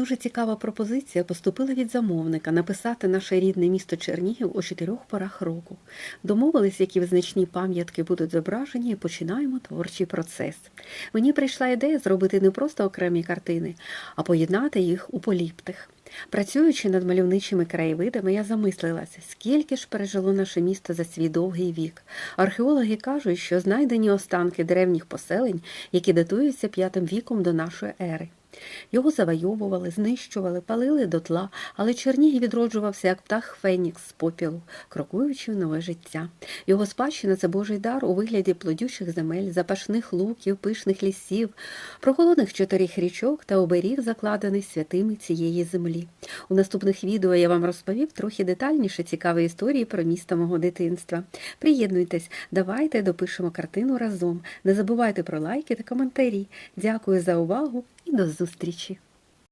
дуже цікава пропозиція поступила від замовника написати наше рідне місто Чернігів у чотирьох порах року. Домовились, які визначні пам'ятки будуть зображені, і починаємо творчий процес. Мені прийшла ідея зробити не просто окремі картини, а поєднати їх у поліптих. Працюючи над мальовничими краєвидами, я замислилася, скільки ж пережило наше місто за свій довгий вік. Археологи кажуть, що знайдені останки древніх поселень, які датуються п'ятим віком до нашої ери. Його завойовували, знищували, палили дотла, але Чернігів відроджувався як птах Фенікс з попілу, крокуючи в нове життя. Його спадщина це Божий дар у вигляді плодючих земель, запашних луків, пишних лісів, прохолодних чотирьох річок та оберіг, закладений святими цієї землі. У наступних відео я вам розповів трохи детальніше цікаві історії про місто мого дитинства. Приєднуйтесь, давайте допишемо картину разом. Не забувайте про лайки та коментарі. Дякую за увагу і до зустрічі!